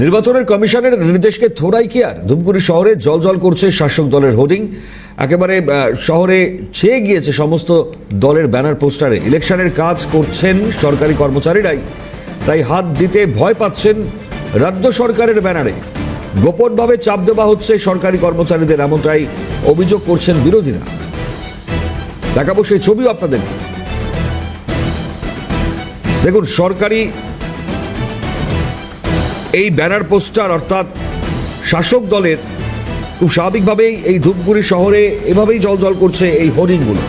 নির্বাচনের কমিশনের নির্দেশকে থোড়াই আর? ধূপগুড়ি শহরে জল জল করছে শাসক দলের হোর্ডিং। একেবারে শহরে ছেয়ে গিয়েছে সমস্ত দলের ব্যানার পোস্টারে। ইলেকশনের কাজ করছেন সরকারি কর্মচারীরাই। তাই হাত দিতে ভয় পাচ্ছেন রাজ্য সরকারের ব্যানারে। গোপনভাবে চাপ দেওয়া হচ্ছে সরকারি কর্মচারীদের, এমনটাই অভিযোগ করছেন বিরোধীরা। দেখাবো সেই ছবিও আপনাদের দেখুন, সরকারি এই ব্যানার পোস্টার অর্থাৎ শাসক দলের খুব স্বাভাবিকভাবেই এই ধূপগুড়ি শহরে এভাবেই জল জল করছে এই হোর্ডিংগুলো।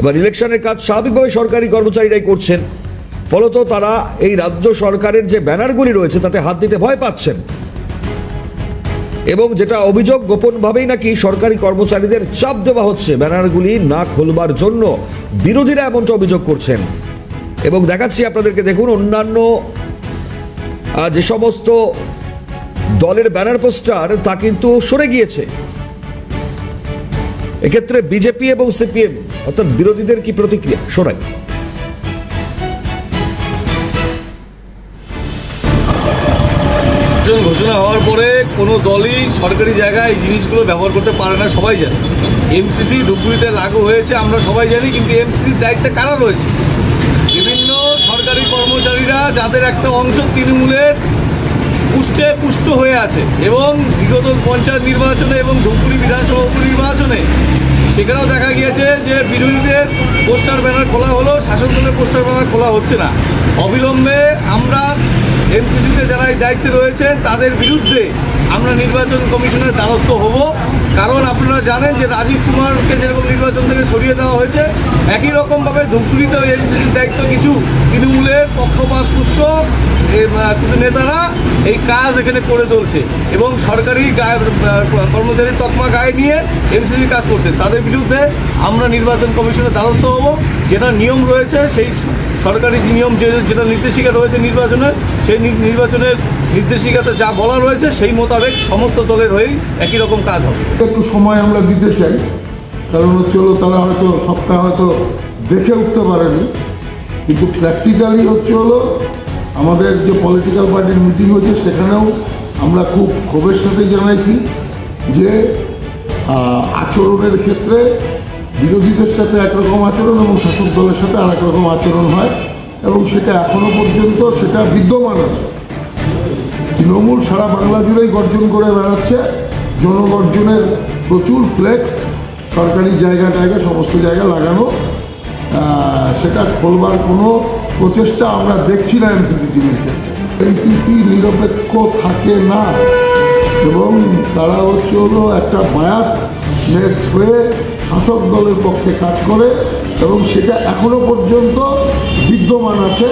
এবার ইলেকশনের কাজ স্বাভাবিকভাবে সরকারি কর্মচারীরাই করছেন। ফলত তারা এই রাজ্য সরকারের যে ব্যানারগুলি রয়েছে তাতে হাত দিতে ভয় পাচ্ছেন। এবং যেটা অভিযোগ গোপনভাবেই নাকি সরকারি কর্মচারীদের চাপ দেওয়া হচ্ছে, ব্যানারগুলি না খুলবার জন্য। বিরোধীরা এমনটা অভিযোগ করছেন। এবং দেখাচ্ছি আপনাদেরকে, দেখুন, অন্যান্য যে সমস্ত দলের ব্যানার পোস্টার তা কিন্তু সরে গিয়েছে। এক্ষেত্রে বিজেপি এবং সিপিএম, অর্থাৎ বিরোধীদের কি প্রতিক্রিয়া? শোনাই ঘোষণা হওয়ার পরে কোনো দলই সরকারি জায়গায় এই জিনিসগুলো ব্যবহার করতে পারে না, সবাই জানে। এমসিসি ধূপগুড়িতে লাগু হয়েছে, আমরা সবাই জানি, কিন্তু এমসিসির দায়িত্বে কারা রয়েছে? বিভিন্ন সরকারি কর্মচারীরা যাদের একটা অংশ তৃণমূলের পুষ্টে পুষ্ট হয়ে আছে এবং বিগত পঞ্চায়েত নির্বাচনে এবং ধূপগুড়ি বিধানসভা উপনির্বাচনে সেখানেও দেখা গিয়েছে যে বিরোধীদের পোস্টার ব্যানার খোলা হলো, শাসক দলের পোস্টার ব্যানার খোলা হচ্ছে না। অবিলম্বে আমরা এমসিসিতে যারা দায়িত্বে রয়েছেন, তাদের বিরুদ্ধে আমরা নির্বাচন কমিশনের দ্বারস্থ হব। কারণ আপনারা জানেন যে রাজীব কুমারকে যেরকম নির্বাচন থেকে সরিয়ে দেওয়া হয়েছে একই রকমভাবে ধূপগুড়িতেও এমসিসির দায়িত্ব কিছু তৃণমূলের, পক্ষপাত পুষ্ট কিছু নেতারা এই কাজ এখানে করে চলছে এবং সরকারি কর্মচারীর তকমা গায়ে নিয়ে এমসিসি কাজ করছে। তাদের বিরুদ্ধে আমরা নির্বাচন কমিশনের দ্বারস্থ হব। যেটা নিয়ম রয়েছে, সেই সরকারি নিয়ম যে, যেটা নির্দেশিকা রয়েছে নির্বাচনের সেই নির্বাচনের নির্দেশিকাতে যা বলা রয়েছে, সেই মোতাবেক সমস্ত দলের হয়েই একই রকম কাজ হবে। একটু সময় আমরা দিতে চাই। কারণ হচ্ছে হলো তারা হয়তো সবটা হয়তো দেখে উঠতে পারেনি। কিন্তু প্র্যাকটিক্যালি হচ্ছে হলো আমাদের যে পলিটিক্যাল পার্টির মিটিং হয়েছে, সেখানেও আমরা খুব ক্ষোভের সাথে জানাইছি যে আচরণের ক্ষেত্রে বিরোধীদের সাথে একরকম আচরণ এবং শাসক দলের সাথে আরেক রকম আচরণ হয় এবং সেটা এখনও পর্যন্ত সেটা বিদ্যমান আছে। তৃণমূল সারা বাংলা জুড়েই গর্জন করে বেড়াচ্ছে। জনগর্জনের প্রচুর ফ্লেক্স সরকারি জায়গা টায়গা, সমস্ত জায়গা লাগানো সেটা খোলবার কোনো প্রচেষ্টা আমরা দেখছি না এনসিসি টিমের ক্ষেত্রে। এনসিসি নিরপেক্ষ থাকে না এবং তারা হচ্ছে হলো একটা বায়াস নেস হয়ে শাসক দলের পক্ষে কাজ করে এবং সেটা এখনও পর্যন্ত বিদ্যমান আছে।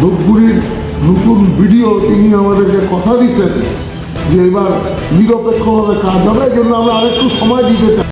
ধূপগুড়ির নতুন ভিডিও তিনি আমাদেরকে কথা দিচ্ছেন যে এবার নিরপেক্ষভাবে কাজ হবে এই জন্য আমরা আরেকটু সময় দিতে চাই।